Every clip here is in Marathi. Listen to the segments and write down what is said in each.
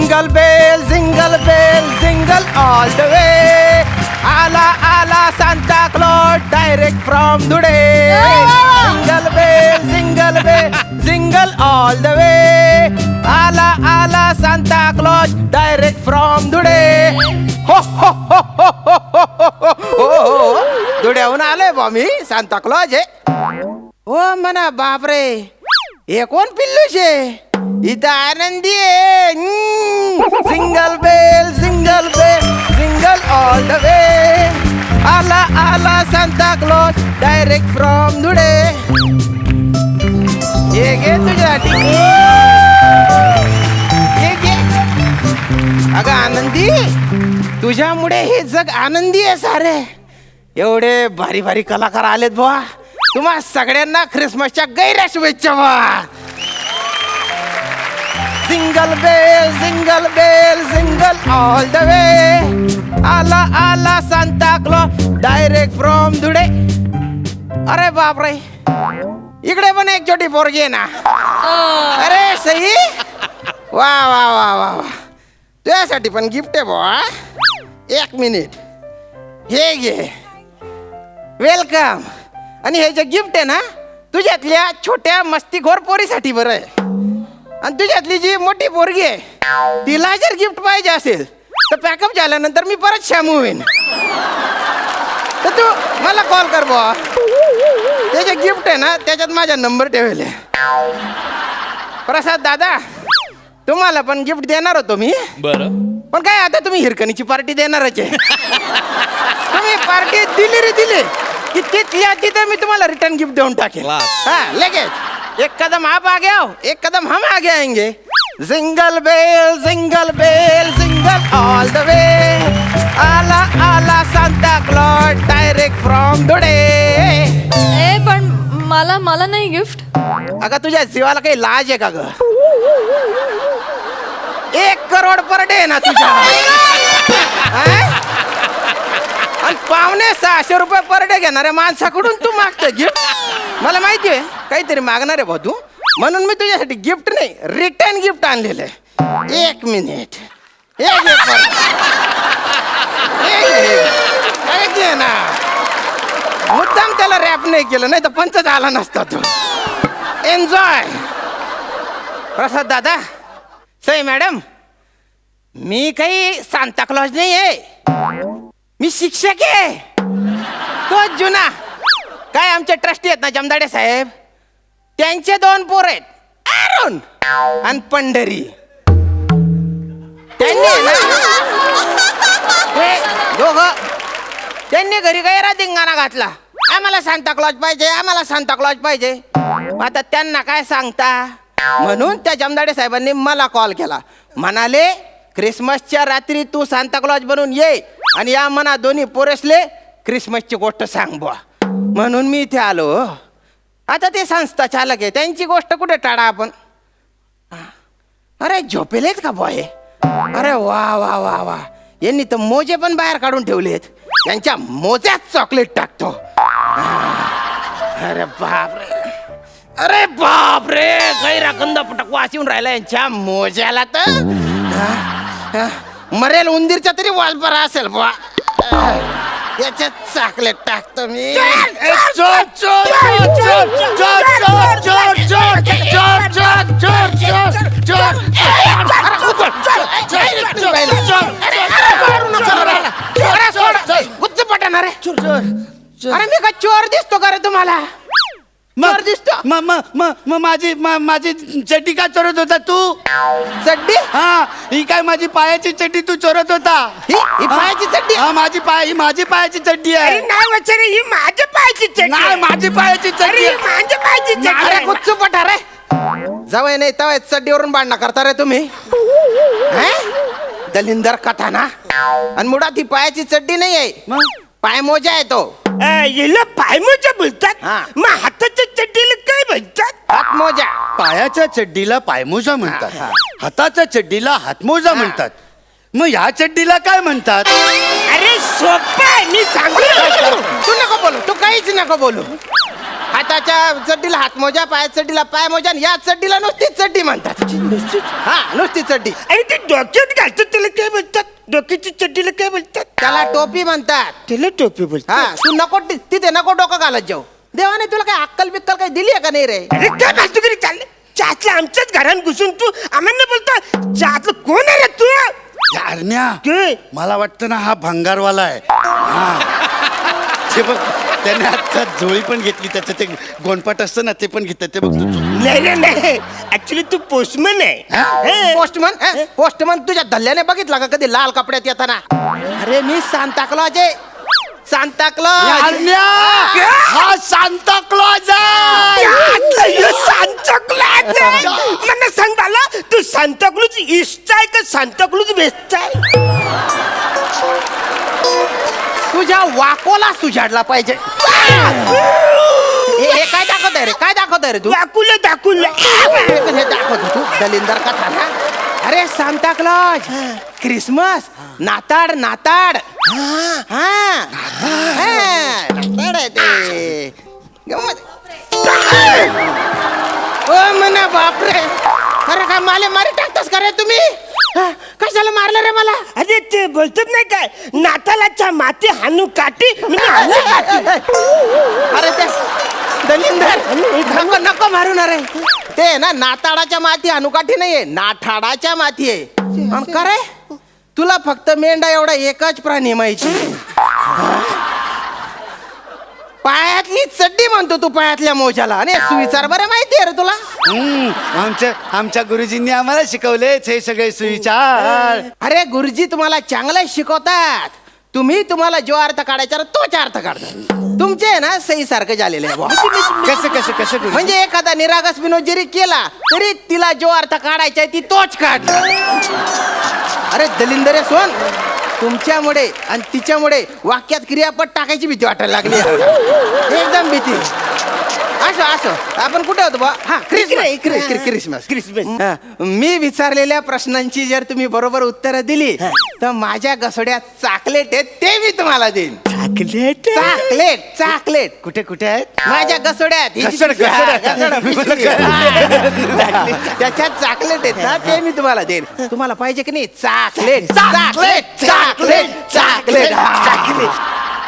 Jingle bell jingle bell jingle all the way आला आला Santa Claus direct from Dhule jingle bell jingle bell jingle all the way आला आला Santa Claus direct from Dhule ho ho ho हो हो हो हो हो हो धुळ्याहून आलोय बा मी सांता क्लॉज आहे हो. म्हणा बापरे. हे कोण पिल्लू शे इथं आनंदी आहे. Single bell single bell single all the way आला आला Santa Claus direct from Dhule. हे घे तुझ्यासाठी घे. अगं आनंदी तुझ्यामुळे हे जग आनंदी आहे सारे. एवढे भारी भारी कलाकार आलेत बुवा. तुम्हा सगळ्यांना ख्रिसमसच्या गैरा शुभेच्छा बा single bell single bell single all the way आला आला Santa Claus direct from Dhule अरे बापरे. इकडे पण एक छोटी पोरगी आहे ना. अरे सई. वा वा वा वा वा. तुझ्यासाठी पण गिफ्ट आहे बुवा. एक मिनिट हे घे. वेलकम आणि हे जे गिफ्ट आहे ना तुझ्यातल्या छोट्या मस्तीखोर पोरीसाठी बरं आहे. आणि तुझ्यातली जी मोठी पोरगी आहे तिला जर गिफ्ट पाहिजे असेल तर पॅकअप झाल्यानंतर मी परत शामू होईन. तर तू मला कॉल कर बुवा. ते जे गिफ्ट आहे ना त्याच्यात माझा नंबर ठेवेल. प्रसाद दादा तुम्हाला पण गिफ्ट देणार होतो मी. बरं. पण काय आता तुम्ही हिरकणीची पार्टी देणारच आहे. तुम्ही पार्टी दिली रे दिली की तिथल्या तिथे मी तुम्हाला रिटर्न गिफ्ट देऊन टाकेल. हा लगेच. एक कदम आप आगे आओ एक कदम हम आगे आएंगे। Single bell single bell single all the way आला आला Santa Claus direct from Dhule ए पण मला मला नाही गिफ्ट. अगं तुझ्या जीवाला काही लाज आहे का ग? एक करोड पर डे ना तुझ्या? आणि पावणे सहाशे रुपये पर डे घेणाऱ्या माणसाकडून तू मागतोय गिफ्ट। मला माहिती आहे काहीतरी मागणार आहे भाऊ तू. म्हणून मी तुझ्यासाठी गिफ्ट नाही रिटर्न गिफ्ट आणलेलं आहे. एक मिनिट एक मिनिट ना. मुद्दाम त्याला रॅप नाही केलं नाही तर पंच झाला नसता तो. एन्जॉय प्रसाद दादा सई मॅडम मी काही सांता क्लॉज नाही आहे मी शिक्षक आहे. तो जुना. काय आमचे ट्रस्टी आहेत ना जमदाडे साहेब? त्यांचे दोन पोर आहेत अरुण आणि पंढरी. त्यांनी आहे ना हे दोघं त्यांनी घरी गैरा धिंगाणा घातला. आम्हाला सांता क्लॉज पाहिजे आम्हाला सांता क्लॉज पाहिजे. आता त्यांना काय सांगता? म्हणून त्या जमदाडे साहेबांनी मला कॉल केला. म्हणाले क्रिसमसच्या रात्री तू सांता क्लॉज बनून ये आणि या मना दोन्ही पोरेसले क्रिसमसची गोष्ट सांग बुवा. म्हणून मी इथे आलो. आता ते संस्था चालक आहे. त्यांची गोष्ट कुठे टाळा आपण? अरे झोपेलेच का बॉय अरे वा वा वा वा. यांनी तर मोजे पण बाहेर काढून ठेवलेत. त्यांच्या मोज्यात चॉकलेट टाकतो. अरे बापरे. अरे बापरे. गैरा गंध पटक वाचून राहिला यांच्या मोज्याला तर. हा, हा, मरेल उंदीरच्या तरी वालपरा असेल बा याच्यात चॉकलेट टाकतो मी चोर चोर चोर चोर चोर चोर चोर चोर चोर चोर चोर चोर चोर गुच्च पटाना रे अरे मी का चोर दिसतो का रे तुम्हाला माझी म- माझी चड्डी का चोरत होता तू? चड्डी? हा ही काय माझी पायाची चड्डी तू चोरत होता? ही ही पायाची चड्डी? हा माझी पाय ही माझी पायाची चड्डी आहे. नाही वचरे ही माझ्या पायची चड्डी नाही आहे. माझी पायाची अरे चड्डी ही आहे. माझ्या पायची चड्डी अरे आहे. गुच्चू पटा रे. जवळ नाही तवय चड्डीवरून बांधणं करता रे तुम्ही. हैं? दलिंदर कथा ना आणि मुळात ही पायाची चड्डी नाही आहे. पाय मोजा आहे तो. अ, पायमोजा बोलतात? हा. मग बोलतात हात मोजा पायाच्या चड्डीला पायमोजा म्हणतात. हाताच्या चड्डीला हातमोजा म्हणतात. मग ह्या चड्डीला काय म्हणतात? अरे सोपं आहे मी सांगू तू नको बोलू तू काहीच नको बोलू. हाताच्या चड्डीला हातमोजा पायाच्या चड्डीला पाय मोजा आणि या चड्डीला नुसतीच चड्डी म्हणतात. हा नुसती चड्डी. आणि ते डोक्यात घालतात त्याला काय बोलतात? डोक्याच्या चड्डीला काय बोलतात? त्याला टोपी म्हणतात. त्याला टोपी हा बोलतात तू नको ति- तिथे नको डोकं घालत जाऊ. देवाने तुला काय अक्कल बिक्कल काही दिली आहे का नाही रे? अरे काय फालतू घरी चालले. चातला आमच्याच घरात घुसून तू आम्हाला बोलता चातलं कोण आहे रे तू? यारण्या काय? मला वाटतं ना हा भंगारवाला आहे. हा. ते बघ त्याने आता झोळी पण घेतली त्याचं ते गोंडपाट असतं ना ते पण घेतलं ते बघ तू. नाही नाही नाही. ऍक्च्युली तू पोस्टमन आहे. हे. पोस्टमन पोस्टमन तुझ्या धल्ल्याने बघितला का कधी लाल कपड्यात येताना? अरे मी सांताक्लॉज आहे. सांताक्लॉज यारण्या हा! सांता क्लॉज सांताक्लॉज आहे. मला सांग बाला तू सांताक्लूज ईस्ट आहे का सांताक्लूज वेस्ट आहे? तुझ्या वाकोला सुझाडला पाहिजे. हे हे काय दाखवत आहे रे? काय दाखवत आहे रे तू? दाखवलं दाखवलं हे दाखवतो तू? दलिंदर कथा ना? अरे सांता क्लॉज. क्रिसमस नाताड नाताड हा. हा, नाताड आहे ते. गंमत. ओ म्हणा बापरे. अरे काय माले मारी टाकतास का रे तुम्ही? हा, कशाला मारलं रे मला? अरे ते बोलतात नाही काय? नातालाच्या माती हानू म्हणजे हाणू काठी अरे ते दलिंदर. नको नको मारू ना रे. ते ना नाताळाच्या माती अनुकाठी नाहीये नाठाडाच्या माती आहे. आणि का रे? तुला फक्त मेंढा एवढा एकच प्राणी माहिती पायातली चड्डी म्हणतो तू पायातल्या मोजाला. आणि सुविचार बरं माहिती आहे रे तुला? हम्म, आमच्या आमच्या गुरुजींनी आम्हाला शिकवलेच हे सगळे सुविचार. अरे गुरुजी तुम्हाला चांगलं शिकवतात. तुम्ही तुम्हाला जो अर्थ काढायचा ना तोच अर्थ काढतात तुमचे आहे ना सही सारखं झालेले आहे बुवा. कसं कसं कसं? म्हणजे एखादा निरागस विनोद जरी केला तरी तिला जो अर्थ काढायचा आहे ती तोच काढ अरे दलिंदरे सोन. तुमच्यामुळे आणि तिच्यामुळे वाक्यात क्रियापद टाकायची भीती वाटायला लागली एकदम भीती. असं असं. आपण कुठे होतो बा? हा क्रिसमस. Christmas Christmas. हा, मी विचारलेल्या प्रश्नांची जर तुम्ही बरोबर उत्तरं दिली तर माझ्या गसोड्यात चाकलेट आहेत ते मी तुम्हाला देईन. चॉकलेट? Chocolate chocolate. कुठे कुठे आहेत? माझ्या गसोड्यात जी- घसड, घसड. हा, घसड, पिशवी. हा, त्याच्यात चाकलेट आहेत ना ते मी तुम्हाला देईन. तुम्हाला पाहिजे की नाही? Chocolate chocolate chocolate chocolate. Chocolate.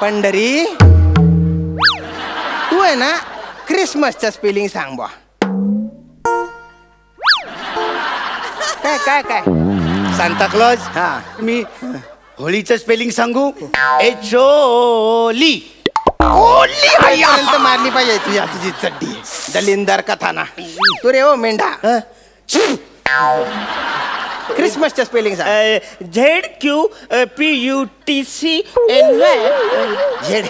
Pandhari तू आहे ना क्रिसमसचं स्पेलिंग सांग बा काय काय काय? Santa Claus? हा. मी होळीचं स्पेलिंग सांगू? एच ओ ली आईपर्यंत मारली पाहिजे. तुझी चड्डी. दलिंदर कथाना. तू रे ओ मेंढा. क्रिसमसच्या स्पेलिंग सांग. Z Q P U T C N Z.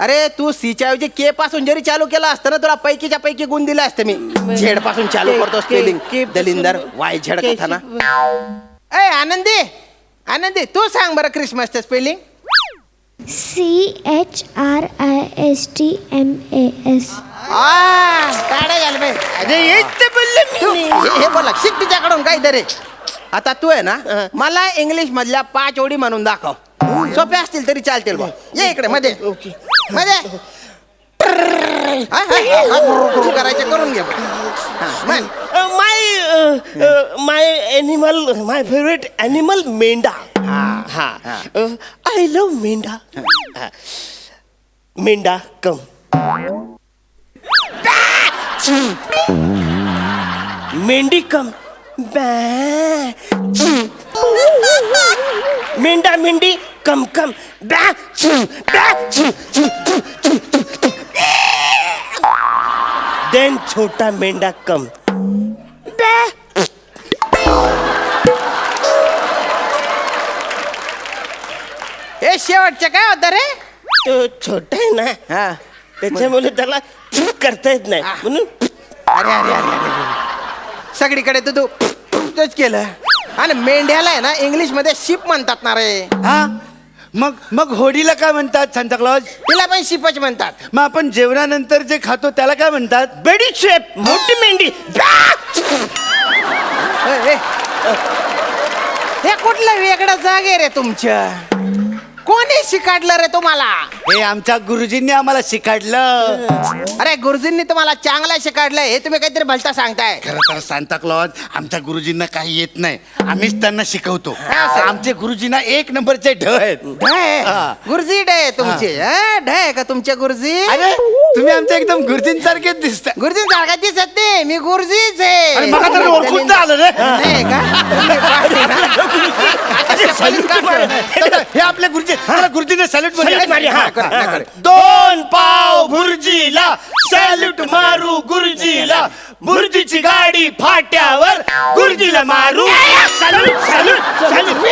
अरे तू सीच्या ऐवजी के पासून जरी चालू केलं असतं ना तुला पैकीच्या पैकी गुण दिले असते मी. झेडपासून चालू करतो स्पेलिंग के- दलिंदर वाय झेड के- कथाना. ए आनंदी आनंदी तू सांग बरं क्रिसमसचं spelling C H R I S T M A S. काढा झालं बाई. अरे हेच तर बोललो तू मी. हे हे बोला शिक तिच्याकडून काहीतरी. आता तू आहे ना मला इंग्लिश मधल्या पाच ओळी म्हणून दाखव. सोप्या असतील तरी चालतील बा. ये इकडे मध्ये. ओके. गुरु करायचे करून घे. My my animal my favourite animal मेंढा. हा. आय लव मेंढा. मेंढा कम. मेंढी कम. बॅ. मेंढा मेंढी. कम कम बॅ. देन छोटा मेंढा कम. हे शेवटचे काय होतं रे? तो छोटा आहे ना हा. त्याच्यामुळे त्याला करता येत नाही. म्हणून अरे अरे अरे अरे. अरे. सगळीकडे तू तू तूच केलं. आणि मेंढ्याला आहे ना इंग्लिशमध्ये शिप म्हणतात ना रे. हा. मग मग होळीला काय म्हणतात सांता क्लॉज तिला पण शिपच म्हणतात. मग आपण जेवणानंतर जे खातो त्याला काय म्हणतात? बडीशेप मोठी मेंढी. हे कुठलं वेगळं जागे रे तुमच्या कोणी शिकाडलं रे तुम्हाला? हे आमच्या गुरुजींनी आम्हाला शिकाडलं. अरे गुरुजींनी तुम्हाला चांगलं शिकाडलंय हे तुम्ही काहीतरी भलता सांगताय. खरं तर सांता क्लॉज आमच्या गुरुजींना काही येत नाही. आम्हीच त्यांना शिकवतो? आमचे गुरुजींना एक नंबरचे ढ आहेत. ढय? हा. गुरुजी तुमचे. हं? ढय का तुमचे गुरुजी? अरे तुम्ही आमच्या एकदम गुरुजींसारखेच दिसता. गुरुजी सारखा दिसत नाही मी गुरुजीच आहे. तर ओळखून तर आलं रे. नाही का? अच्छा, पोलीस काढतो. दादा, हे आपले गुरुजी मला गुरुजीने सॅल्यूट Salute मारी, हा. दोन पाव गुरुजीला सॅल्यूट मारू गुरुजीला. गुरुजीची गाडी फाट्यावर गुरुजीला मारू. Salute salute salute